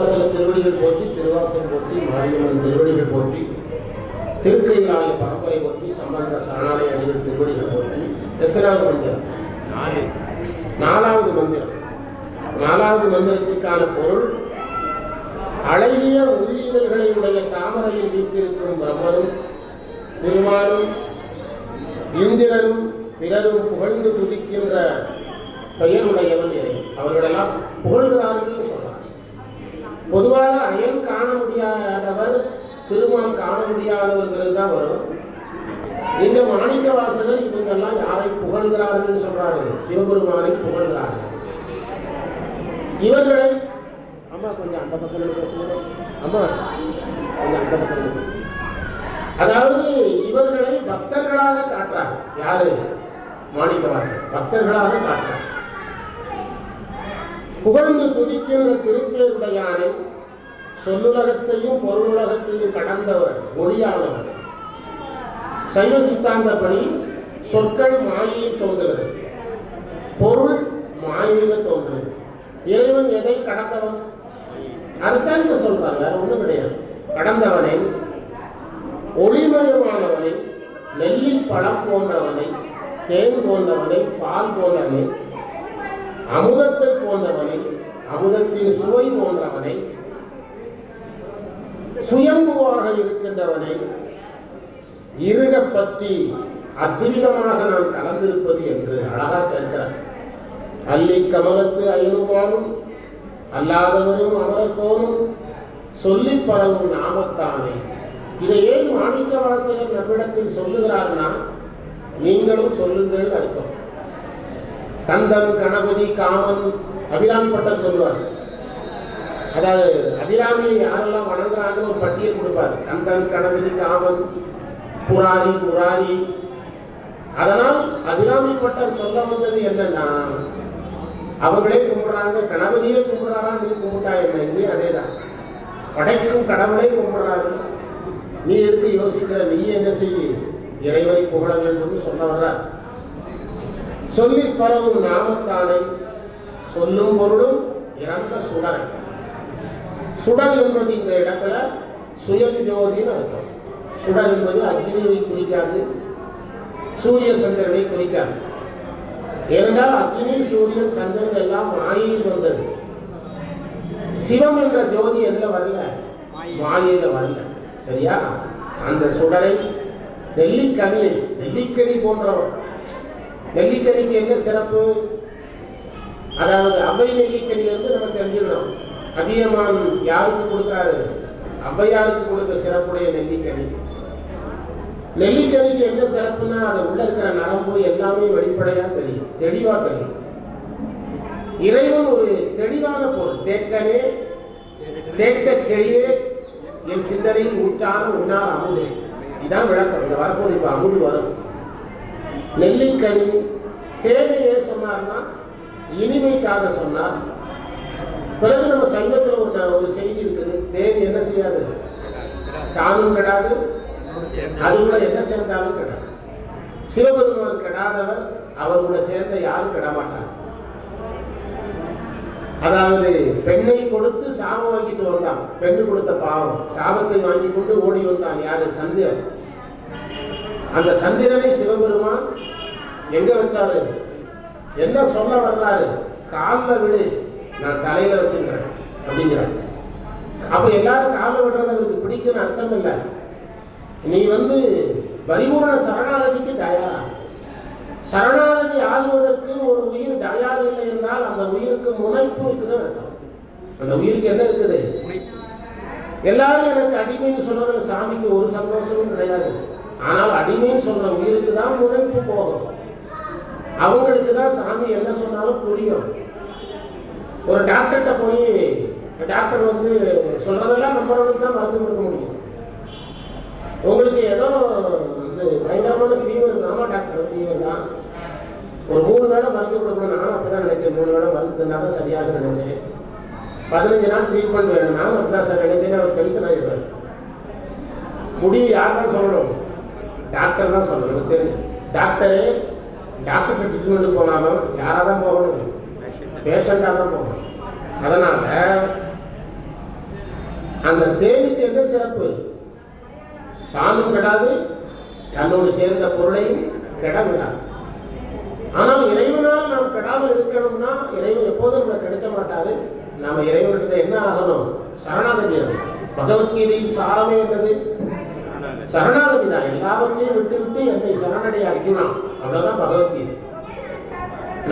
திருவாசக திருவடிகள் போற்றி திருவாசகம் போற்றி மாரியம்மன் திருவடிகள் போற்றி திருக்கையிலாய பரம்பரை போற்றி சம்பந்த சரணாலய அடிகள் திருவடிகள் போற்றி எத்தனாவது மந்திரம்? நாலு. நாலாவது மந்திரம். நாலாவது மந்திரத்திற்கான பொருள் அழகிய உள்ளீதல்களை உடைய தாமரையில் வீட்டிருக்கும் பிரம்மனும் திருமாலும் இந்திரனும் பிறரும் புகழ்ந்து துதிக்கின்ற பெயருடையவன் அவர்களெல்லாம் புகழ்கிறார்கள் சொல்றார் பொதுவாக அயன் காண முடியாதவர் திருமான் காண முடியாதவர்கள் தான் வரும். இந்த மாணிக்க வாசகர் இவங்கெல்லாம் யாரை புகழ்கிறார்கள் சொல்றார்கள் சிவபெருமானை புகழ்கிறார்கள். இவர்களை அம்மா கொஞ்சம் அந்த பக்கம் இருந்து பேசுங்க. அம்மா கொஞ்சம் அந்த பக்கம் பேசுங்க. அதாவது இவர்களை பக்தர்களாக காட்டுறார். யாரு? மாணிக்கவாசன் பக்தர்களாக காட்டுறார். புகழ்ந்து துதிக்கின்ற திருப்பேருடையானை சொல்லுலகத்தையும் பொருளுலகத்தையும் கடந்தவர் ஒளியானவர் சைவ சித்தாந்தப்படி சொற்கள் மாயையில் தோன்றுகிறது. பொருள் மாயையில் தோன்றுகிறது. இறைவன் எதை கடந்தவன்? அதுதான் இங்க சொல்றாங்க ஒன்றும் ஒண்ணும் கிடையாது. கடந்தவனை ஒளிமயமானவனை நெல்லி பழம் போன்றவனை தேன் போன்றவனை பால் போன்றவனை அமுதத்தை போன்றவனை அமுதத்தின் சுவை போன்றவனை சுயம்புவாக இருக்கின்றவனை இருக பற்றி அத்திவிதமாக நான் கலந்திருப்பது என்று அழகா கேட்கிறார். அல்லி கமலத்து அயனுமாலும் அல்லாதவரும் அமரக்கோனும் சொல்லி பரவும் நாமத்தானே. இதை ஏன் மாணிக்க வாசகர் நம்மிடத்தில் சொல்லுகிறார்னா நீங்களும் சொல்லுங்கள் அர்த்தம். கந்தன் கணபதி காமன் அபிராமி பட்டர் சொல்லுவார். அதாவது அபிராமி யாரெல்லாம் வணங்குறாங்கன்னு ஒரு பட்டியல் கொடுப்பார். கந்தன் கணபதி காமன் புராரி முராரி அதனால் அபிராமி பட்டர் சொல்ல வந்தது என்னன்னா அவங்களே கும்பிடுறாங்க கணபதியே கும்பிடுறாரா நீ கும்பிட்டா என்ன? இங்கேயும் அதேதான். படைக்கும் கடவுளை கும்பிடுறாரு. நீ எதுக்கு யோசிக்கிற? நீ என்ன செய்ய? இறைவனை புகழ வேண்டும் சொல்ல வர்றார். சொல்லி பரவும் நாமத்தானை சொல்லும் பொருளும் இறந்த சுடல் சுடல் என்பது இந்த இடத்துல சுயஜோதின்னு அர்த்தம். சுடர் என்பது அக்னியை குறிக்காது சூரிய சந்திரனை குறிக்காது. ஏனென்றால் அக்னி சூரியன் சந்திரன் எல்லாம் மாயையில் வந்தது. சிவம் என்ற ஜோதி எதுல வரல? மாயையில வரல. சரியா? அந்த சுடரை நெல்லிக்கனியை நெல்லிக்கனி போன்றவன். நெல்லிக்கனிக்கு என்ன சிறப்பு. அதாவது அவை நெல்லிக்கனியிலிருந்து நம்ம தெரிஞ்சுக்கணும். அதியமான் யாருக்கு கொடுக்குறாரு அவ்வையாருக்கு கொடுத்த சிறப்புடைய நெல்லிக்கனி. நெல்லிக்கனிக்கு என்ன சிறப்புன்னா அது உள்ள இருக்கிற நரம்பு எல்லாமே வெளிப்படையா தெரியும். தெளிவா தெரியும். இறைவன் ஒரு தெளிவான பொருள். தேக்கனே தேக்க தெளிவே என் சிந்தனையில் ஊட்டான உன்னார் அமுதே. இதான் விளக்கம். இந்த வரப்போது இப்ப அமுது வரும். நெல்லிக்கனி தேவை ஏன் சொன்னார்னா இனிமைக்காக சொன்னார். பிறகு நம்ம சங்கத்தில் ஒரு ஒரு செய்தி இருக்குது தேவி என்ன செய்யாது? தானும் கெடாது அது கூட என்ன சேர்ந்தாலும் கெடாது. சிவபெருமான் கெடாதவர் அவர் கூட சேர்ந்த யாரும் கெடமாட்டார். அதாவது பெண்ணை கொடுத்து சாபம் வாங்கிட்டு வந்தான். பெண்ணு கொடுத்த பாவம். சாபத்தை வாங்கி கொண்டு ஓடி வந்தான் யாரு? சந்திரன். அந்த சந்திரனை சிவபெருமான் எங்க வச்சாரு? என்ன சொல்ல வர்றாரு? காலில் விழு நான் தலையில வச்சிருக்கிறேன் அப்படிங்கிறார். அப்ப எல்லாரும் காலில் விடுறது அவருக்கு பிடிக்குன்னு அர்த்தம் இல்லை. நீ வந்து பரிபூர்ண சரணாகதிக்கு தயாரா? சரணாகதி ஆகுவதற்கு ஒரு உயிர் தயார் இல்லை என்றால் அந்த உயிருக்கு முனைப்பு இருக்குன்னு அர்த்தம். அந்த உயிருக்கு என்ன இருக்குது? எல்லாரும் எனக்கு அடிமைன்னு சொல்றதுல சாமிக்கு ஒரு சந்தோஷமும் கிடையாது. ஆனால் அடிமைன்னு சொல்ற உயிருக்கு தான் முனைப்பு போகும் அவங்களுக்கு தான் சாமி என்ன சொன்னாலும் புரியும். ஒரு டாக்டர்கிட்ட போய் டாக்டர் வந்து சொல்றதெல்லாம் நம்புறவனுக்கு தான் மருந்து கொடுக்க முடியும். உங்களுக்கு ஏதோ வந்து பயங்கரமான ஃபீவர் ஆமா டாக்டர் ஃபீவர் தான். ஒரு மூணு வேளை மருந்து கொடுக்கணும் நானும் அப்படிதான் நினைச்சேன். மூணு வேளை மருந்து தான் சரியாக நினைச்சேன். பதினஞ்சு நாள் ட்ரீட்மெண்ட் வேணும். நானும் அப்படிதான் சார் நினைச்சேன்னு அவர் டென்ஷன் ஆகிடுறாரு முடிவு யார் தான் சொல்லணும்? டாக்டர் தான் சொல்லணும் எனக்கு தெரியும். டாக்டரே டாக்டர் ட்ரீட்மெண்ட் போனாலும் யாராக தான் போகணும்? பேஷண்டாக தான் போகணும். அதனால அந்த தேனுக்கு என்ன சிறப்பு? தானும் கெடாது தன்னோடு சேர்ந்த பொருளையும் கெடவிடாது. ஆனால் இறைவனால் நாம் கெடாமல் இருக்கணும்னா இறைவன் எப்போதும் நம்மளை கெடுக்க மாட்டாரு. நாம இறைவனிடத்துல என்ன ஆகணும்? சரணாகதி பகவத்கீதையின் சாரமே என்றது சரணாகதி தான். எல்லாவற்றையும் விட்டு விட்டு என்னை சரணடைய அர்ஜுனா. அவ்வளவுதான் பகவத்கீதை.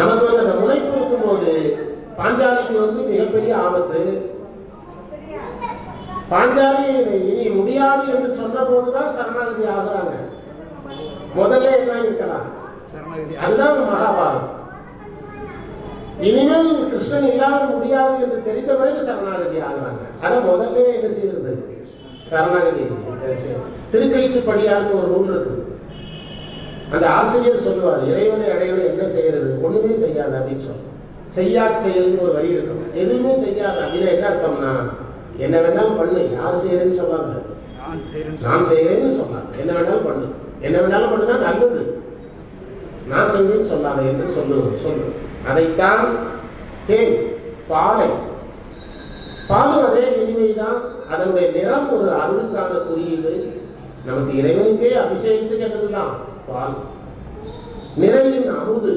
நமக்கு வந்து அந்த முனைப்பு இருக்கும்போது பாஞ்சாலிக்கு வந்து மிகப்பெரிய ஆபத்து. பாஞ்சாலி இனி முடியாது என்று சொன்ன போதுதான் சரணாகதி ஆகுறாங்க. முதல்ல என்ன இருக்கலாம்? அதுதான் மகாபாரதம். இனிமேல் கிருஷ்ணன் இல்லாமல் முடியாது என்று தெரிந்த பிறகு சரணாகதி ஆகுறாங்க. அதை முதல்ல என்ன செய்யறது? சரணாகதி. திருக்கழிட்டுப்படியார்னு ஒரு நூல் இருக்குது அந்த ஆசிரியர் சொல்லுவார் இறைவனை அடையணும் என்ன செய்யறது? ஒண்ணுமே செய்யாது அப்படின்னு சொல்லுவோம் செய்யா செயல்னு ஒரு வரி இருக்கும். எதுவுமே செய்யாது. அப்படின்னு என்ன அர்த்தம்னா என்ன வேணாலும் பண்ணு. யார் செய்யறேன்னு சொல்லாங்க நான் செய்கிறேன்னு சொன்னாங்க என்ன வேணாலும் பண்ணு. என்ன வேணாலும் பண்ணுனா நல்லது. நான் செய்வேன்னு சொல்லாத என்று சொல்லு சொல்லு. அதைத்தான் தேன் பாலை அதே இனிமைதான். அதனுடைய நிறம் ஒரு அருளுக்கான குறியீடு. நமக்கு இறைவனுக்கே அபிஷேகத்துக்கு என்னதுதான் பால். நிறையின் அமுது.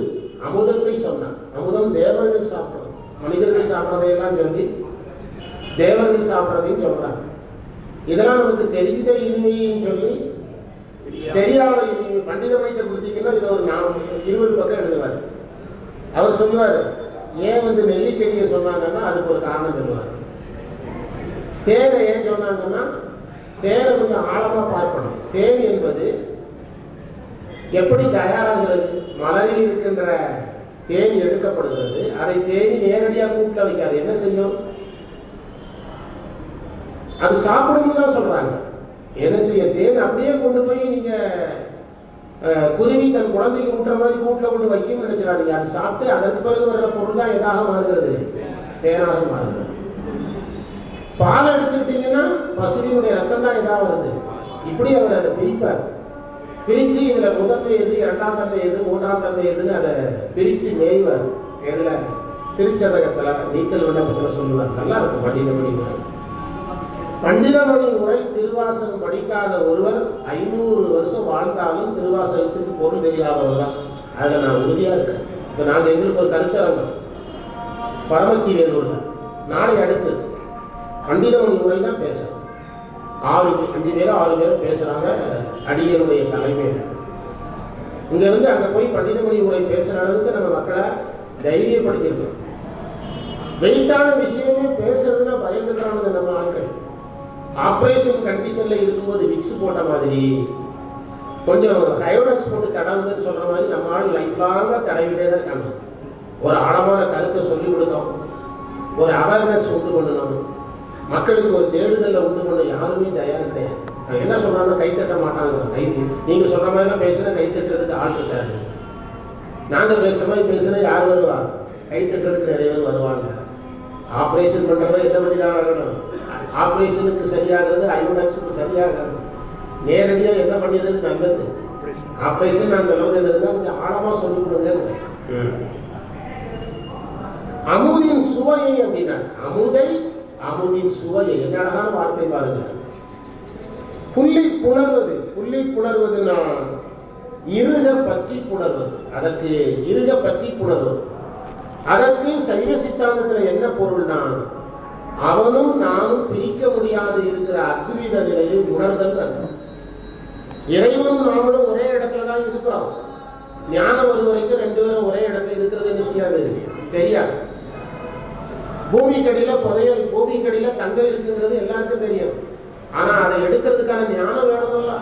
அமுதத்தை சொன்னான் அமுதம் தேவர்கள் சாப்பிடணும் மனிதர்கள் சாப்பிட்றதையெல்லாம் சொல்லி தேவர்கள் சாப்பிட்றதையும் சொல்றாங்க இதெல்லாம் நமக்கு தெரிஞ்ச இனிமையும் சொல்லி தெரியாத இனிமை. பண்டித மைட்ட கொடுத்தீங்கன்னா இதை ஒரு நான் இருபது பக்கம் எழுதுவார். அவர் சொல்லுவார் ஏன் வந்து நெல்லிக்கனியை சொன்னாங்கன்னா அதுக்கு ஒரு காரணம் சொல்லுவார். தேனை ஏன் சொன்னாங்கன்னா தேனை கொஞ்சம் ஆழமா பார்க்கணும். தேன் என்பது எப்படி தயாராகிறது? மலரில் இருக்கின்ற தேன் எடுக்கப்படுகிறது. அதை தேனி நேரடியாக கூட்டில் வைக்காது. என்ன செய்யும்? அது சாப்பிடணும்னு தான் சொல்றாங்க. என்ன செய்ய? தேன் அப்படியே கொண்டு போய் நீங்க அஹ், குருவி தன் குழந்தைக்கு ஊட்டுற மாதிரி கூட்டில் கொண்டு வைக்கும்னு நினைச்சிடாதீங்க. அது சாப்பிட்டு அதற்கு பிறகு வர்ற பொருள் தான் எதாக மாறுகிறது? தேனாக மாறுகிறது. பால் எடுத்துக்கிட்டீங்கன்னா பசுவினுடைய ரத்தம் தான் இதாக வருது. இப்படி அவர் அதை பிரிப்பார். பிரித்து இதில் முதன்மை எது இரண்டாம் தன்மை எது மூன்றாம் தன்மை எதுன்னு அதை பிரித்து மேய்வார். எதில்? திருச்சதகத்தில் நீத்தல் விண்ணப்பத்தில் சொல்லுவார். நல்லா இருக்கும் பண்டிதமணி உரை. பண்டிதமணி உரை திருவாசகம் படிக்காத ஒருவர் ஐநூறு வருஷம் வாழ்ந்தாலும் திருவாசகத்துக்கு பொருள் தெரியாதவர் தான். அதில் நான் உறுதியாக இருக்கேன். இப்போ நாங்கள் எங்களுக்கு ஒரு கருத்தரங்கம். பரமத்தி வேலூரில் நாளை அடுத்து பண்டிதமணி உரை தான் பேசுகிறோம் ஆறு அஞ்சு பேரும் ஆறு பேரும் பேசுகிறாங்க அடியனுடைய தலைமையில். இங்கேருந்து அங்கே போய் பண்டிதமணி உரை பேசுகிற அளவுக்கு நம்ம மக்களை தைரியப்படுத்தியிருக்கோம் வெயிட்டான விஷயமே பேசுறதுன்னா பயந்துக்கிறானுங்க நம்ம ஆட்கள். ஆப்ரேஷன் கண்டிஷனில் இருக்கும்போது விக்ஸ் போட்ட மாதிரி கொஞ்சம் ஹயோடக்ஸ் போட்டு தடவுங்கன்னு சொல்கிற மாதிரி நம்ம ஆள் லைஃப் லாங்காக தடவிட்டே தான் இருக்காங்க. ஒரு ஆழமான கருத்தை சொல்லிக் கொடுத்தோம். ஒரு அவேர்னஸ் உண்டு பண்ணணும். மக்களுக்கு ஒரு தேடுதலை உண்டு பண்ண யாருமே தயார் கிடையாது. என்ன சொல்றாங்கன்னா கை தட்ட மாட்டாங்க கை நீங்க சொல்ற மாதிரிலாம் பேசுனா கை தட்டுறதுக்கு ஆள் இருக்காது. நாங்க பேசுற மாதிரி பேசுனா யார் வருவா? கை தட்டுறதுக்கு நிறைய பேர் வருவாங்க. ஆப்ரேஷன் பண்றதை என்ன பண்ணி தான் ஆகணும்? ஆப்ரேஷனுக்கு சரியாகிறது ஐயோடக்ஸுக்கு சரியாகிறது. நேரடியாக என்ன பண்ணிடுறது நல்லது. ஆப்ரேஷன் நான் சொல்றது என்னதுன்னா கொஞ்சம் ஆழமா சொல்லிக் கொடுங்க. அமுதின் சுவையை அப்படின்னா அமுதை அமுதின் சுவையை என்ன அழகான வார்த்தை பாருங்க. புள்ளி புணர்வது புள்ளி புணர்வதுன்னா இருக பற்றி புணர்வது. அதற்கு இருக பற்றி புணர்வது. அதற்கு சைவ சித்தாந்தத்தில் என்ன பொருள்னா அவனும் நானும் பிரிக்க முடியாது இருக்கிற அத்வித நிலையை உணர்தல் அர்த்தம். இறைவனும் நாமளும் ஒரே இடத்துல தான் இருக்கிறோம். ஞானம் ஒரு வரைக்கும் ரெண்டு பேரும் ஒரே இடத்துல இருக்கிறது நிச்சயம் தெரியாது. பூமிக்கடியில புதையல் பூமிக்கடியில தங்கம் இருக்குங்கிறது எல்லாருக்கும் தெரியும். ஆனா அதை எடுக்கிறதுக்கான ஞானம் வேணும்ல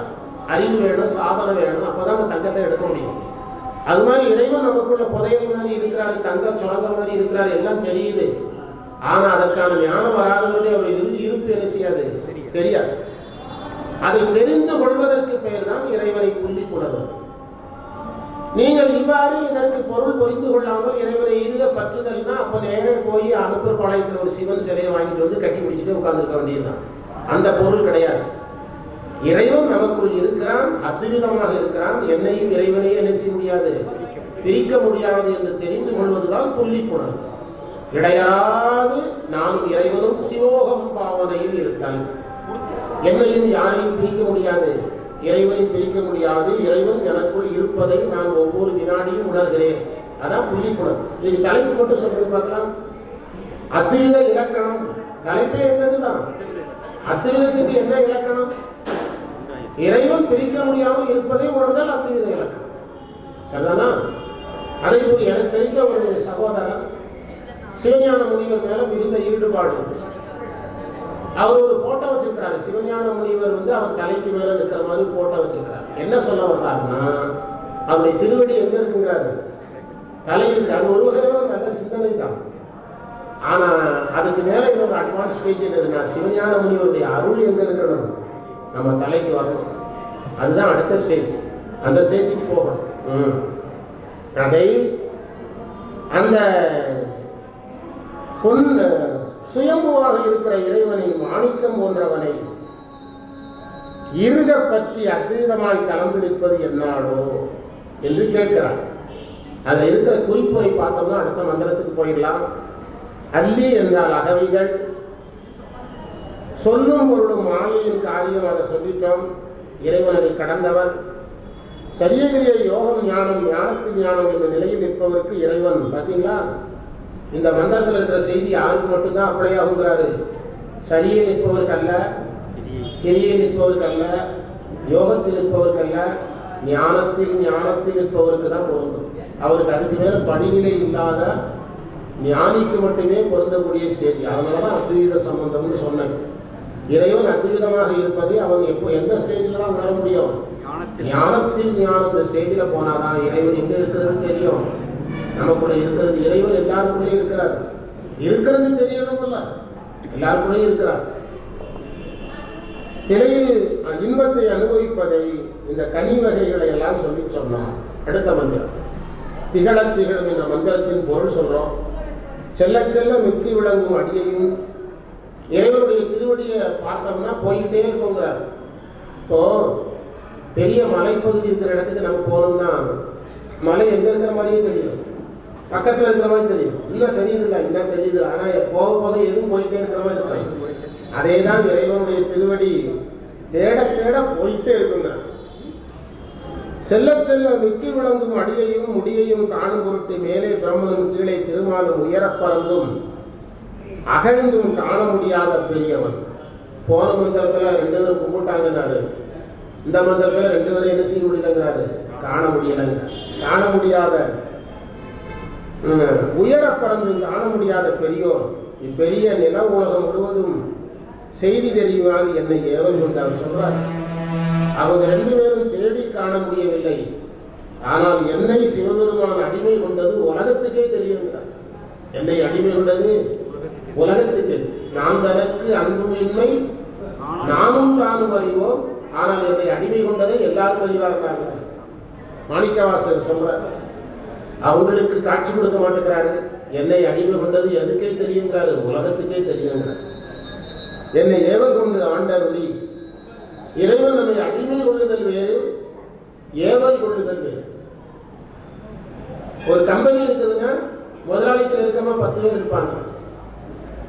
அறிவு வேணும் சாதனை வேணும் அப்பதான் அந்த தங்கத்தை எடுக்க முடியும். அது மாதிரி இறைவன் நமக்குள்ள புதையல் மாதிரி இருக்கிறாரு தங்க சுரங்க மாதிரி இருக்கிறாரு எல்லாம் தெரியுது. ஆனா அதற்கான ஞானம் வராதவருடைய அவர் இரு இருப்பு என்ன செய்யாது? தெரியாது. அதை தெரிந்து கொள்வதற்கு பெயர் தான் இறைவனை புள்ளி புணர்வது. நீங்கள் இவ்வாறு இதற்கு பொருள் புரிந்து கொள்ளாமல் இறைவனை இருக பற்றுதல்னா அப்ப நேரம் போய் அனுப்பூர் பாளையத்தில் ஒரு சிவன் சிலையை வாங்கிட்டு வந்து கட்டி பிடிச்சிட்டு உட்கார்ந்துருக்க வேண்டியதுதான். அந்த பொருள் கிடையாது. இறைவன் நமக்குள் இருக்கிறான் அத்விதமாக இருக்கிறான். என்னையும் இறைவனையும் என்ன செய்ய முடியாது பிரிக்க முடியாது என்று தெரிந்து கொள்வதுதான் புள்ளிப்புணர்வு இடையாது நானும் இறைவனும் சிவோகம் பாவனையில் நிலையில் என்னையும் யாரையும் பிரிக்க முடியாது. இறைவனையும் பிரிக்க முடியாது. இறைவன் எனக்குள் இருப்பதை நான் ஒவ்வொரு வினாடியும் உணர்கிறேன். அதான் புள்ளிக்குணம் இது தலைப்பு மட்டும் சொல்றது பார்க்கலாம். அத்திரித இலக்கணம். தலைப்பே என்னதுதான்? அத்திரிதத்துக்கு என்ன இலக்கணம்? இறைவன் பிரிக்க முடியாமல் இருப்பதை உணர்ந்தால் அத்திரித இலக்கணம். சரிதானா? அதே போல் எனக்கு தெரிந்த ஒரு சகோதரர் சிவஞான முனிவர் மேல மிகுந்த ஈடுபாடு. அவர் ஒரு போட்டோ வச்சிருக்கிறாரு. சிவஞான முனிவர் வந்து அவர் தலைக்கு மேல இருக்கிற மாதிரி போட்டோ வச்சிருக்கிறாரு. என்ன சொல்ல வர்றாருன்னா அவருடைய திருவடி எங்க இருக்குங்கிறாரு? தலையில் அது ஒரு வகையான நல்ல சிந்தனை தான். ஆனா அதுக்கு மேல இன்னொரு அட்வான்ஸ் ஸ்டேஜ் என்னதுன்னா சிவஞான முனிவருடைய அருள் எங்க இருக்கணும்? நம்ம தலைக்கு வரணும். அதுதான் அடுத்த ஸ்டேஜ் அந்த ஸ்டேஜுக்கு போகணும். ம். அதை அந்த பொன் சுயம்புவாக இருக்கிற இறைவனின் மாணிக்கம் போன்றவனை இருக பற்றி அத்விதமாய் கலந்து நிற்பது என்னாடோ என்று கேட்கிறார். அதில் இருக்கிற குறிப்புரை பார்த்தோம்னா அடுத்த மந்திரத்துக்கு போயிடலாம். அல்லி என்றால் அகவிகள். சொல்லும் பொருளும் மாயையின் காரியம் அதை சொல்லிட்டோம். இறைவன் அதை கடந்தவன் சரியகிரிய யோகம் ஞானம் ஞானத்து ஞானம் என்ற நிலையில் நிற்பவருக்கு இறைவன் பார்த்தீங்களா இந்த மந்திரத்தில் இருக்கிற செய்தி யாருக்கு மட்டும்தான் அப்படி ஆகுங்கிறாரு. சரியே நிற்பவருக்கு அல்ல கிரியை நிற்பவருக்கு அல்ல யோகத்தில் நிற்பவருக்கு அல்ல ஞானத்தில் ஞானத்தில் நிற்பவருக்கு தான் பொருந்தும். அவருக்கு அதுக்கு மேலே படிநிலை இல்லாத ஞானிக்கு மட்டுமே பொருந்தக்கூடிய ஸ்டேஜ் அதனால தான் அத்வீத சம்பந்தம்னு சொன்னேன். இறைவன் அத்விதமாக இருப்பதை அவன் எப்போ எந்த ஸ்டேஜில் தான் உணர முடியும்? ஞானத்தில் ஞானம். இந்த ஸ்டேஜில் போனாதான் இறைவன் எங்கே இருக்கிறது தெரியும். நமக்குள்ள இருக்கிறது இறைவன் எல்லாருக்குள்ளேயும் இருக்கிறார். இருக்கிறது தெரியணும்ல. எல்லாருக்குள்ளேயும் இருக்கிறார். நிலையில் இன்பத்தை அனுபவிப்பதை இந்த கனி வகைகளை எல்லாம் சொல்லி சொன்னான். அடுத்த மந்திரம். திகழ திகழும் என்ற மந்திரத்தின் பொருள் சொல்றோம். செல்ல செல்ல மிக்கி விளங்கும் அடியையும் இறைவனுடைய திருவடியை பார்த்தோம்னா போயிட்டே இருக்குங்கிறார் இப்போ பெரிய மலைப்பகுதி இருக்கிற இடத்துக்கு நம்ம போனோம்னா மலை எங்க இருக்கிற மாதிரியே தெரியும். பக்கத்துல இருக்கிற மாதிரி தெரியும். இன்னும் தெரியுதுல்ல இன்னும் தெரியுது. ஆனா போக போக எதுவும் போயிட்டே இருக்கிற மாதிரி இருக்கும். அதே தான் இறைவனுடைய திருவடி. தேட தேட போயிட்டே இருக்குங்க. செல்ல செல்ல நிக்கி விளங்கும் அடியையும் முடியையும் காணும் பொருட்டு மேலே பிரம்மனும் கீழே திருமாலும் உயரப் பறந்தும் அகழ்ந்தும் காண முடியாத பெரியவன். போன மந்திரத்துல ரெண்டு பேரும் கும்பிட்டாங்கன்னாரு. இந்த மந்திரத்துல ரெண்டு பேரும் என்ன செய்ய முடியலங்கிறாரு காண முடியலை காண முடியாத உயர உயரப் பறந்து காண முடியாத பெரியோர் இப்பெரிய நில உலகம் முழுவதும் செய்தி தெரியுமாறு என்னை ஏவல் கொண்டு அவர் சொல்றார். அவங்க ரெண்டு பேரும் தேடி காண முடியவில்லை ஆனால் என்னை சிவபெருமான் அடிமை கொண்டது உலகத்துக்கே தெரியுங்கிறார். என்னை அடிமை கொண்டது உலகத்துக்கு. நான் தனக்கு அன்புமின்மை நாமும் தானும் அறிவோம். ஆனால் என்னை அடிமை கொண்டதை எல்லாரும் அறிவார்கள் மாணிக்கவாசர் சொல்றார் அவங்களுக்கு காட்சி கொடுக்க மாட்டேங்கிறாரு. என்னை அடிமை கொண்டது எதுக்கே தெரியுங்கிறாரு உலகத்துக்கே தெரியுங்கிறார் என்னை ஏவல் கொண்டு ஆண்டருளி இறைவன் நம்மை அடிமை கொள்ளுதல் வேறு ஏவல் கொள்ளுதல் வேறு. ஒரு கம்பெனி இருக்குதுன்னா முதலாளிக்கு நெருக்கமா பத்து பேர் இருப்பாங்க.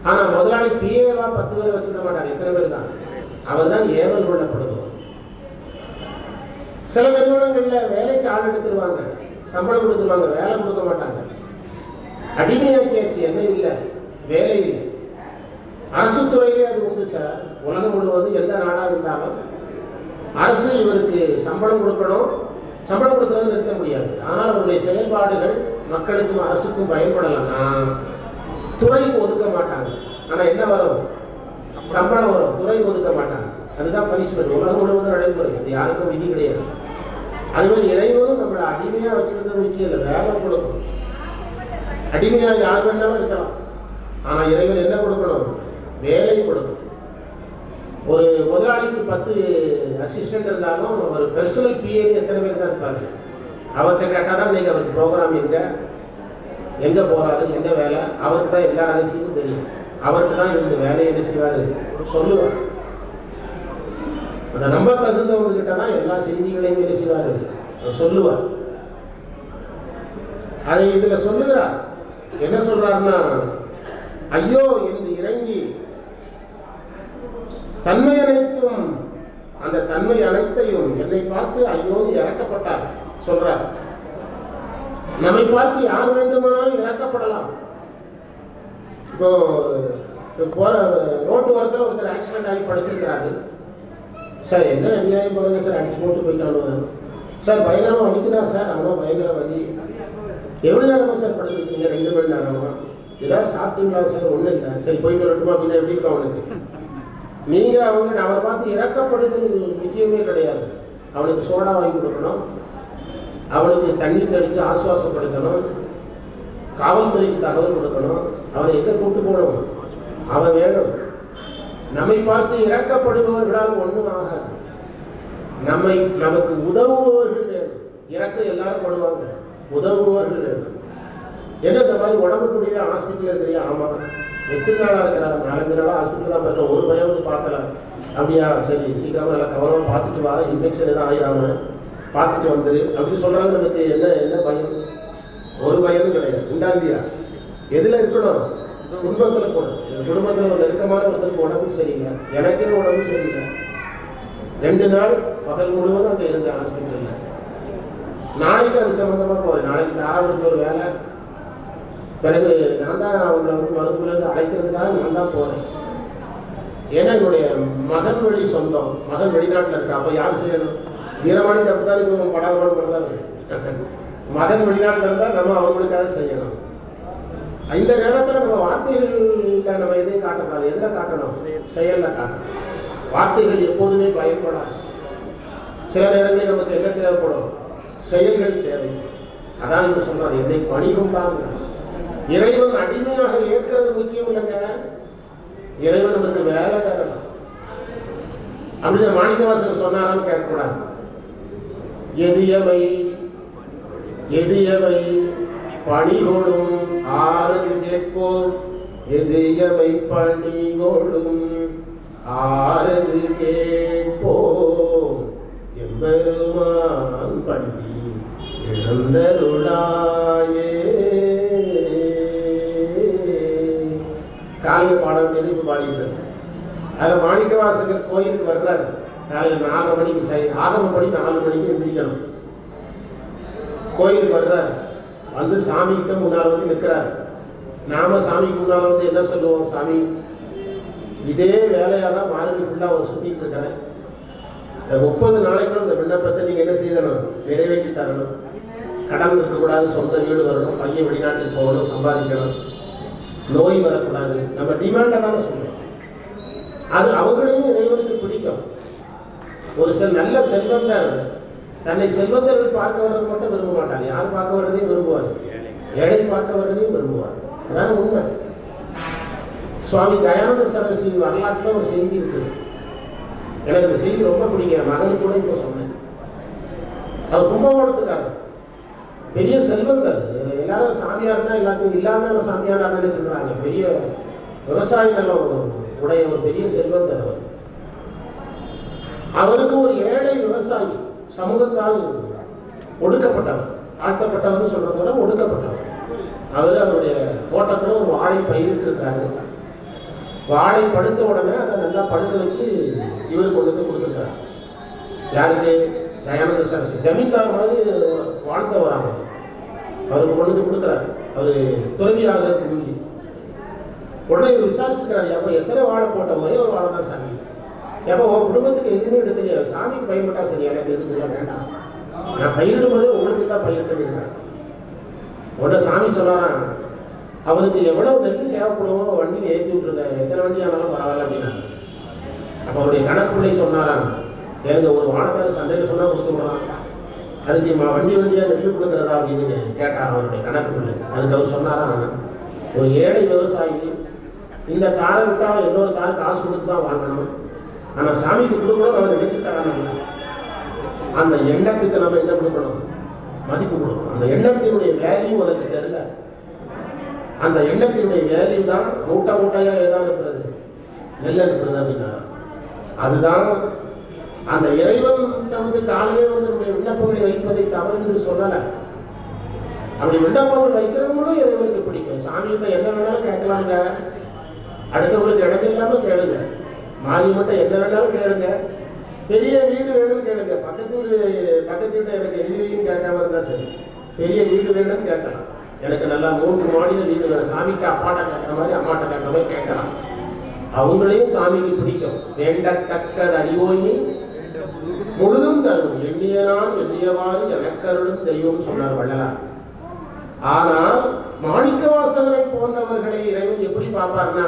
ஆனா முதலாளி பிஏவா பத்து பேர் வச்சுக்க மாட்டாங்க இத்தனை பேர் தான்? அவர் தான் ஏவல் கொள்ளப்படுவார் சில நிறுவனங்களில் வேலைக்கு ஆள் எடுத்துருவாங்க சம்பளம் கொடுத்துருவாங்க வேலை கொடுக்க மாட்டாங்க. அடிமையாக்கியாச்சு என்ன இல்லை வேலை இல்லை. அரசு துறையிலே அது உண்டு சார். உலகம் முழுவதும் எந்த நாடாக இருந்தாலும் அரசு இவருக்கு சம்பளம் கொடுக்கணும். சம்பளம் கொடுக்கறது நிறுத்த முடியாது. ஆனால் அவருடைய செயல்பாடுகள் மக்களுக்கும் அரசுக்கும் பயன்படலைன்னா துறைக்கு ஒதுக்க மாட்டாங்க. ஆனால் என்ன வரும்? சம்பளம் வரும். துறை ஒதுக்க மாட்டாங்க. அதுதான் பனிஷ்மெண்ட் உலகம் முழுவதும் நடைமுறை அது யாருக்கும் விதி கிடையாது. அதே மாதிரி இறைவனும் நம்மளை அடிமையா வச்சிருக்கிறது முக்கியம் இல்லை. வேலை கொடுக்கணும் அடிமையா யார் வேணாலும் இருக்கலாம். ஆனா இறைவன் என்ன கொடுக்கணும்? வேலை கொடுக்கணும் ஒரு முதலாளிக்கு பத்து அசிஸ்டன்ட் இருந்தாலும் ஒரு பர்சனல் பிஏன்னு எத்தனை பேர் தான் இருப்பாரு அவர்கிட்ட கேட்டால் தான் நீங்கள் அவருக்கு ப்ரோக்ராம் எங்கே? எங்கே போகிறாரு என்ன வேலை? அவருக்கு தான் எல்லா அரசியமும் தெரியும். அவருக்கு தான் இந்த வேலையை என்ன செய்வார்? சொல்லுவார். அந்த நம்ப தகுந்தவங்க கிட்ட தான் எல்லா செய்திகளையும் என்ன செய்வாரு சொல்லுவார். அதை இதுல சொல்லுகிறார். என்ன சொல்றாருன்னா ஐயோ என்று இறங்கி தன்மை அனைத்தும் அந்த தன்மை அனைத்தையும் என்னை பார்த்து ஐயோ இறக்கப்பட்டார். சொல்றார். நம்மை பார்த்து யார் வேண்டுமானாலும் இறக்கப்படலாம். இப்போ இப்போ போற ரோட்டு ஓரத்தில் ஒருத்தர் ஆக்சிடென்ட் ஆகி படுத்திருக்கிறாரு. சார் என்ன அநியாயம் பாருங்க சார் அடிச்சு போட்டு போயிட்டானு சார் பயங்கரமா வலிக்குதா சார்? அவன் பயங்கர வலி. எவ்வளவு நேரமா சார் படுத்துருக்கீங்க? ரெண்டு மணி நேரமா? ஏதாவது சாப்பிட்டீங்களா சார்? ஒன்றும் இல்லை. சரி போயிட்டு வரட்டுமா அப்படின்னா எப்படி இருக்கும் அவனுக்கு? நீங்க அவங்க அவனை பார்த்து இறக்கப்படுதல் முக்கியமே கிடையாது. அவனுக்கு சோடா வாங்கி கொடுக்கணும். அவனுக்கு தண்ணி தெளித்து ஆசுவாசப்படுத்தணும். காவல்துறைக்கு தகவல் கொடுக்கணும். அவனை எங்க கூப்பிட்டு போகணும்? அவன் வேணும். நம்மை பார்த்து இறக்கப்படுபவர்களால் ஒன்றும் ஆகாது. நம்மை நமக்கு உதவுபவர்கள் வேணும். இறக்க எல்லாரும் படுவாங்க. உதவுபவர்கள் வேணும். என்ன இந்த மாதிரி உடம்பு முடியல ஹாஸ்பிட்டல் இருக்கிறியா ஆமா எத்தனை நாளா இருக்கிறா நாலஞ்சு நாளா ஹாஸ்பிட்டல் தான் இருக்க ஒரு பயம் வந்து பார்க்கல. அப்படியா சரி சீக்கிரமா நல்லா கவனமாக பார்த்துட்டு வா. இன்ஃபெக்ஷன் எதுவும் ஆயிடாம பார்த்துட்டு வந்துரு. அப்படின்னு சொல்றாங்க நமக்கு. என்ன என்ன பயம்? ஒரு பயமும் கிடையாது. உண்டாந்தியா எதுல இருக்கணும்? துன்பத்தில் கூட குடும்பத்துல ஒரு நெருக்கமான ஒருத்தருக்கு உடம்பு சரியில்லை. எனக்கே உடம்பு சரியில்லை. ரெண்டு நாள் பகல் முழுவதும் அங்கே இருந்தேன் ஹாஸ்பிட்டல்ல நாளைக்கு அது சம்மந்தமாக போறேன். நாளைக்கு தாராபுரத்தில் ஒரு வேலை. பிறகு நான் தான் அவங்களை வந்து மருத்துவலேருந்து அழைக்கிறதுக்காக நான் தான் போறேன். ஏன்னா என்னுடைய மகன் வழி சொந்தம். மகன் வெளிநாட்டில் இருக்கா. அப்போ யார் செய்யணும்? வீரமணி தப்பு தான் இப்போ படாத படுறாரு. மகன் வெளிநாட்டில் இருந்தால் நம்ம அவங்களுக்காக செய்யணும். இந்த நேரத்தில் நம்ம வார்த்தைகளில் நம்ம எதையும் காட்டக்கூடாது? எதில் காட்டணும்? செயலில் காட்டணும். வார்த்தைகள் எப்போதுமே பயன்படாது. சில நேரங்களில் நமக்கு என்ன தேவைப்படும்? செயல்கள் தேவை. அதான் இவர் சொல்றாரு என்னை பணிகொண்டாங்க இறைவன் அடிமையாக ஏற்கிறது முக்கியம் இல்லைங்க. இறைவன் நமக்கு வேலை தரணும் அப்படின்னு மாணிக்கவாசகர் சொன்னாரான்னு கேட்கக்கூடாது. எதியமை எதியமை பணிகொடும் ஆறுது கேட்போம் எதியமை பணிகொடும் ஆறுது கேட்போம் எம்பெருமான் பள்ளி எழுந்தருளாயே. காலையில் பாட வேண்டியது இப்போ பாடிட்டு இருக்கேன் அதில் மாணிக்கவாசகர் கோயிலுக்கு வர்றாரு. காலையில் நாலு மணிக்கு சை ஆகமப்படி நாலு மணிக்கு எந்திரிக்கணும். கோயிலுக்கு வர்றாரு. வந்து சாமிகிட்ட முன்னால் வந்து நிற்கிறார் நாம சாமிக்கு முன்னால் வந்து என்ன சொல்லுவோம் சாமி? இதே வேலையாக தான் மார்கழி ஃபுல்லாக அவர் சுற்றிட்டு இருக்கிறேன் இந்த முப்பது நாளைக்குள்ள இந்த விண்ணப்பத்தை நீங்கள் என்ன செய்யணும்? நிறைவேற்றி தரணும். கடன் இருக்கக்கூடாது சொந்த வீடு வரணும் பையன் வெளிநாட்டுக்கு போகணும் சம்பாதிக்கணும். நோய் வரக்கூடாது. நம்ம டிமாண்டை தானே சொல்லுவோம் அது அவங்களையும் இறைவனுக்கு பிடிக்கும். ஒரு சில நல்ல செல்வந்தர் தன்னை செல்வந்தர்கள் பார்க்க வர்றது மட்டும் விரும்ப மாட்டாங்க யார் பார்க்க வர்றதையும் விரும்புவார். ஏழை பார்க்க வர்றதையும் விரும்புவார். அதான் உண்மை. சுவாமி தயானந்த சரஸ்வதி வரலாற்றில் ஒரு செய்தி இருக்குது. எனக்கு அந்த செய்தி ரொம்ப பிடிக்கும். என் கூட இப்போ சொன்னேன். அவர் கும்பகோணத்துக்காரர் பெரிய செல்வந்தர். எல்லாரும் சாமியார்னா எல்லாத்தையும் இல்லாம சாமியார் சொல்கிறாங்க பெரிய விவசாய நிலம் உடைய ஒரு பெரிய செல்வந்தர் அவர். அவருக்கு ஒரு ஏழை விவசாயி சமூகத்தால் ஒடுக்கப்பட்டவர் தாழ்த்தப்பட்டவர்னு சொல்றத விட ஒடுக்கப்பட்டவர். அவர் அவருடைய தோட்டத்தில் ஒரு வாழை பயிரிட்டு இருக்காரு. வாழை படுத்த உடனே அதை நல்லா படுக்க வச்சு இவர் கொண்டு வந்து கொடுத்துருக்காரு. யாருக்கு? தயானந்த சரஸ்வதி ஜமீன்தார் மாதிரி வாழ்ந்தவர் அவர். அவருக்கு கொண்டு வந்து கொடுக்குறாரு. அவர் துறவி ஆகிறதுக்கு முந்தி. உடனே இவர் விசாரிச்சுக்கிறாரு அப்போ எத்தனை வாழை போட்ட ஒரே ஒரு வாழை தான் சாமி? எப்போ உன் குடும்பத்துக்கு எதுவுமே எடுக்கலையா சாமிக்கு பயன்பட்டா சரி எனக்கு எதுக்கு வேண்டாம். நான் பயிரிடும் போதே உங்களுக்கு தான் பயிரிட்டு இருக்கிறேன் உடனே சாமி சொன்னான் அவருக்கு எவ்வளவு நெல் தேவைப்படுமோ வண்டியில் ஏற்றி விட்டுருங்க. எத்தனை வண்டி ஆனாலும் பரவாயில்ல அப்படின்னா. அப்போ அவருடைய கணக்கு சொன்னாராம் எனக்கு ஒரு வானத்தார் சந்தையில் சொன்னால் கொடுத்து விடலாம். அதுக்கு வண்டி வண்டியாக நெல் கொடுக்குறதா அப்படின்னு கேட்டார் அவருடைய கணக்கு பிள்ளை அதுக்கு அவர் சொன்னாராம் ஒரு ஏழை விவசாயி இந்த தாரை விட்டால் இன்னொரு தாரு காசு கொடுத்து தான் வாங்கணும். ஆனால் சாமிக்கு கொடுக்கணும் அவர் நினைச்சுட்டாங்க அந்த எண்ணத்துக்கு நம்ம என்ன கொடுக்கணும்? மதிப்பு கொடுக்கணும். அந்த எண்ணத்தினுடைய வேல்யூ உனக்கு தெரியல. அந்த எண்ணத்தினுடைய வேல்யூ தான் மூட்டை மூட்டையாக ஏதா அனுப்புறது நெல் அனுப்புறது அப்படின்னா. அதுதான் அந்த இறைவன் வந்து காலையிலே வந்து நம்முடைய விண்ணப்பங்களை வைப்பதை தவறு என்று சொல்லலை. அப்படி விண்ணப்பங்கள் வைக்கிறவங்களும் இறைவனுக்கு பிடிக்கும். சாமிகிட்ட என்ன வேணாலும் கேட்கலாங்க அடுத்தவங்களுக்கு இடம் கேளுங்க. கேளுங்க மட்டும் என்ன வேணாலும் கேளுங்க. பெரிய வீடு வேணும்னு கேளுங்க. பக்கத்து வீடு பக்கத்து வீட்டை எனக்கு எழுதிவையும் கேட்காம இருந்தா சரி. பெரிய வீடு வேணும்னு கேட்கலாம். எனக்கு நல்லா மூன்று மாடியில் வீடு வேணும். சாமிக்கு அப்பாட்ட கேட்குற மாதிரி அம்மாட்ட கேட்குற மாதிரி கேட்கலாம். அவங்களையும் சாமிக்கு பிடிக்கும். வேண்டத்தக்கது அறிவோயினி முழுதும் தரும். எண்ணியனால் எண்ணியவாறு எனக்கருளும் தெய்வம் சொன்னார் வள்ளலார். ஆனால் மாணிக்கவாசகரை போன்றவர்களை இறைவன் எப்படி பார்ப்பார்னா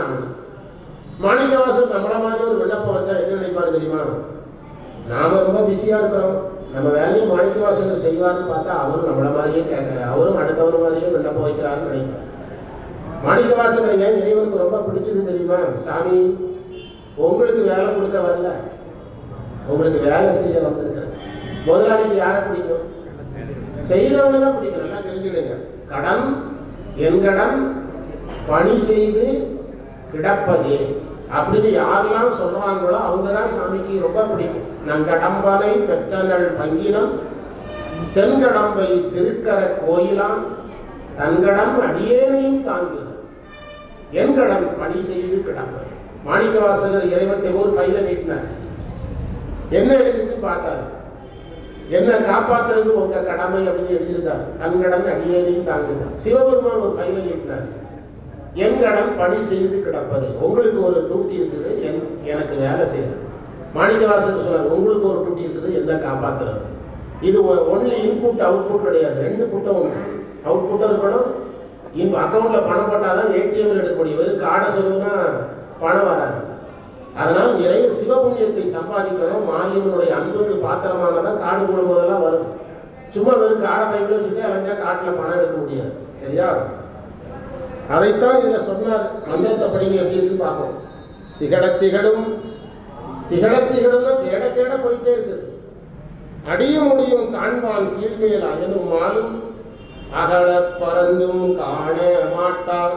மாணிக்கவாசன் நம்மள மாதிரி ஒரு விண்ணப்பம் வச்சா என்ன நினைப்பாரு தெரியுமா? நாம ரொம்ப பிஸியா இருக்கிறோம். நம்ம வேலையை மாணிக்கவாசன் செய்வார்னு பார்த்தா அவரும் நம்மள மாதிரியே கேட்க அவரும் அடுத்தவன மாதிரியே விண்ணப்பம் வைக்கிறாருன்னு நினைப்பார் மாணிக்கவாசகர் ஏன் இறைவனுக்கு ரொம்ப பிடிச்சது தெரியுமா? சாமி உங்களுக்கு வேலை கொடுக்க வரல. உங்களுக்கு வேலை செய்ய வந்திருக்கிறேன் முதலாளிக்கு யாரை பிடிக்கும்? செய்கிறவங்க தான் பிடிக்கும். நல்லா தெரிஞ்சுடுங்க கடன் என் கடன் பணி செய்து கிடப்பதே. அப்படின்னு யாரெல்லாம் சொல்றாங்களோ அவங்க தான் சாமிக்கு ரொம்ப பிடிக்கும். நங்கடம்பனை பெற்றனள் பங்கினம் தென்கடம்பை திருக்கர கோயிலான் தன்கடம் அடியேனையும் தாங்குது என் பணி செய்து கிடப்பது. மாணிக்கவாசகர் இறைவன் ஒரு ஃபைலை நீட்டினார் என்ன எழுதிட்டு பார்த்தாரு. என்ன காப்பாத்துறது உங்க கடமை அப்படின்னு எழுதியிருந்தார். தன்கடம் அடியேனையும் தாங்குதான் சிவபெருமான் ஒரு ஃபைலை நீட்டினார் எங்கடம் பணி செய்து கிடப்பது. உங்களுக்கு ஒரு டியூட்டி இருக்குது என் எனக்கு வேலை செய்யுது மாணிக்கவாசன் சொன்னார் உங்களுக்கு ஒரு டியூட்டி இருக்குது என்ன காப்பாத்துறது. இது ஒன்லி இன்புட் அவுட்புட் கிடையாது. ரெண்டு புட்டும் உண்டு அவுட்புட்டும் இருக்கணும் இன் அக்கௌண்ட்டில் பணம் போட்டால் தான் ஏடிஎம்ல எடுக்க முடியும். வெறும் காடை சொல்லுன்னா பணம் வராது. அதனால் நிறைய சிவபுண்ணியத்தை சம்பாதிக்கணும். மாரியம்மனுடைய அன்புக்கு பாத்திரமானதான் காடு போடும்போதெல்லாம் வரும். சும்மா வெறும் காடை பைப்பில் வச்சுட்டு அலைஞ்சா காட்டில் பணம் எடுக்க முடியாது. சரியா? அதைத்தான் இதில் சொன்னார் மந்திரத்தை படிங்க எப்படி இருக்குன்னு பார்ப்போம். திகழ திகழும். திகழ திகழும் தேட தேட போயிட்டே இருக்குது. அடியும் முடியும் காண்பான் கீழ்மையில் அயனும் மாலும் அகல பறந்தும் காண மாட்டான்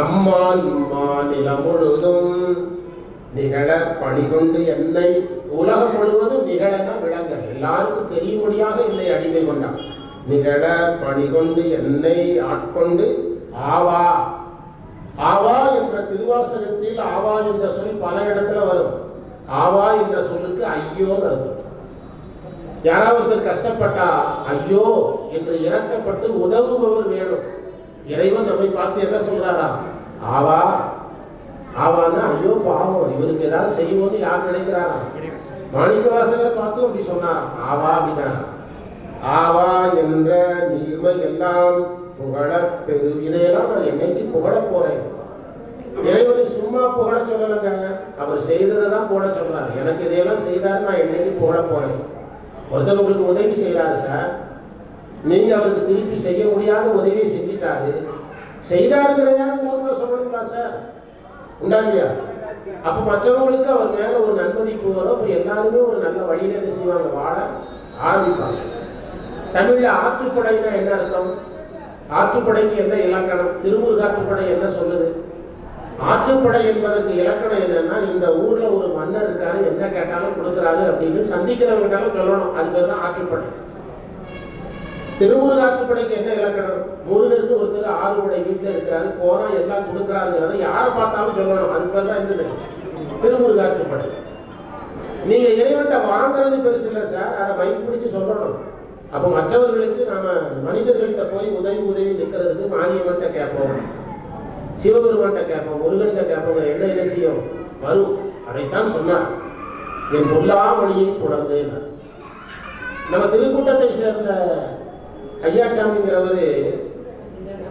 அம்மா இம்மா நிலம் முழுதும் நிகழ பணிகொண்டு என்னை உலகம் முழுவதும் நிகழன விளங்க. எல்லாருக்கும் தெரியும்படியாக என்னை அடிமை கொண்டான் நிகழ பணிகொண்டு என்னை ஆட்கொண்டு ஆவா. ஆவா என்ற திருவாசகத்தில் ஆவா என்ற சொல் பல இடத்துல வரும். ஆவா என்ற சொல்லுக்கு ஐயோன்னு அர்த்தம். யாராவது ஒருத்தர் கஷ்டப்பட்டா ஐயோ என்று இறக்கப்பட்டு உதவுபவர் வேணும். இறைவன் நம்மை பார்த்து என்ன சொல்றாரா? ஆவா. ஆவான்னா ஐயோ பாவம் இவருக்கு ஏதாவது செய்வோம்னு யார் நினைக்கிறாரா? மாணிக்க வாசகர் பார்த்து அப்படி சொன்னாராம். ஆவா அப்படின்னா ஆவா என்ற நீர்மை எல்லாம் புகழ பெரு இதையெல்லாம் நான் என்னைக்கு புகழ போறேன்? இறைவனை சும்மா புகழ சொல்லலைங்க. அவர் செய்ததை தான் போட சொல்றாரு. எனக்கு இதையெல்லாம் செய்தார் நான் என்னைக்கு புகழ போறேன்? ஒருத்தர் உங்களுக்கு உதவி செய்யறாரு சார். நீங்க அவருக்கு திருப்பி செய்ய முடியாத உதவியை செஞ்சிட்டாரு. செய்தாருங்கிறதாவது ஊருக்குள்ள சொல்லணுங்களா சார்? உண்டா இல்லையா? அப்ப மற்றவங்களுக்கு அவர் மேல ஒரு நன்மதிப்பு வரும். அப்ப எல்லாருமே ஒரு நல்ல வழியில என்ன செய்வாங்க? வாழ ஆரம்பிப்பாங்க. தமிழ்ல ஆத்துப்படைனா என்ன அர்த்தம்? ஆற்றுப்படைக்கு என்ன இலக்கணம்? திருமுருகாற்றுப்படை என்ன சொல்லுது? ஆற்றுப்படை என்பதற்கு இலக்கணம் என்னன்னா இந்த ஊர்ல ஒரு மன்னர் இருக்காரு என்ன கேட்டாலும் கொடுக்குறாரு அப்படின்னு சந்திக்கிறவங்கிட்டாலும் சொல்லணும். அது பேர் தான் ஆற்றுப்படை. திருமுருகாற்றுப்படைக்கு என்ன இலக்கணம்? முருகருக்கு ஒருத்தர் ஆறு படை வீட்டில் இருக்கிறாரு போனா எல்லாம் கொடுக்குறாருங்கிறத யாரை பார்த்தாலும் சொல்லணும். அது பேர் தான் இருந்தது. திருமுருகாற்றுப்படை நீங்க இறைவன்ட்ட வாங்குறது பெருசு இல்லை சார். அதை மைக் பிடிச்சு சொல்லணும். அப்போ மற்றவர்களுக்கு நாம மனிதர்கள்ட்ட போய் உதவி உதவி நிற்கிறதுக்கு மாரியம்மன்ட்ட கேட்போம். சிவபெருமான்ட்ட கேட்போம். முருகன்கிட்ட கேட்போம் என்ன என்ன செய்யும்? வரும். அதைத்தான் சொன்னார். என் பொல்லா வழியை புணர்ந்தேன். நம்ம திருக்கூட்டத்தை சேர்ந்த ஐயாச்சாமிங்கிறவர்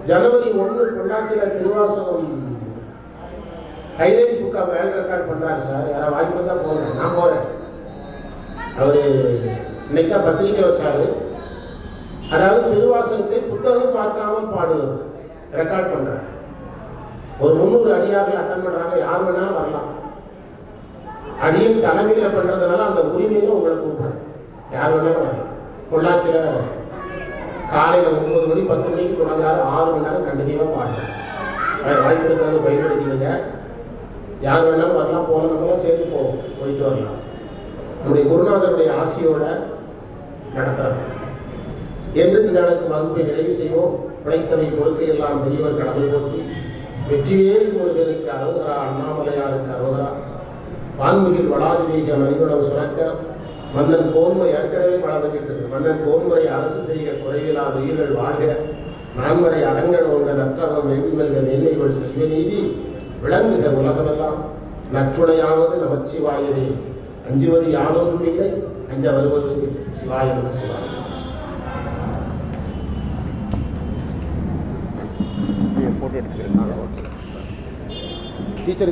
ஜனவரி ஒன்று பொள்ளாச்சியில் திருவாசகம் கைரேஜ் புக்கா வேல் ரெக்கார்ட் பண்றாரு சார். யாராவது வாய்ப்பு இருந்தா போகிறேன் நான் போறேன். அவரு இன்னைக்கு தான் பத்திரிக்கை வச்சாரு. அதாவது திருவாசகத்தை புத்தகம் பார்க்காமல் பாடுவது. ரெக்கார்ட் பண்ணுறாங்க ஒரு முந்நூறு அடியார்கள் அட்டன் பண்றாங்க யார் வேணாலும் வரலாம். அடியின் தலைமையில பண்றதுனால அந்த உரிமையில உங்களை கூப்பிடுறேன். யார் வேணாலும் வரலாம். பொள்ளாச்சியில காலையில ஒன்பது மணி பத்து மணிக்கு தொடங்குறாரு. ஆறு மணி நேரம் கண்டினியூவாக பாடுறேன் வாய்ப்பு இருக்கிறது பயன்படுத்திக்கிங்க. யார் வேணாலும் வரலாம். போன நம்மளாம் சேர்ந்து போவோம். போயிட்டு வரலாம். நம்முடைய குருநாதருடைய ஆசையோட நடத்துறாங்க என்று இந்த அளவுக்கு வகுப்பை நிறைவு செய்வோம். பிழைத்தவை பொறுக்கை எல்லாம் பெரியவர் கடமை போற்றி வெற்றிவேல் முருகனுக்கு அரோகரா அண்ணாமலையாருக்கு அரோகரா. வான்மிகில் வளாதிவீக மணிகுடம் சுரக்க மன்னன் கோன்முறை ஏற்கனவே வளர்ந்துகிட்டது. மன்னன் கோன்முறை அரசு செய்க குறைவிலாத உயிர்கள் வாழ்க. நான்மறை அறங்கள் ஓங்க நற்றகம் வெள்ளிமல்க மேன்மைகள் செல்வ நீதி. விளங்குக உலகமெல்லாம் நற்றுணையாவது நமச்சிவாயனே அஞ்சுவது யாதொன்றும் இல்லை அஞ்ச வருவதும் இல்லை. சிவாய நம టీచర్కి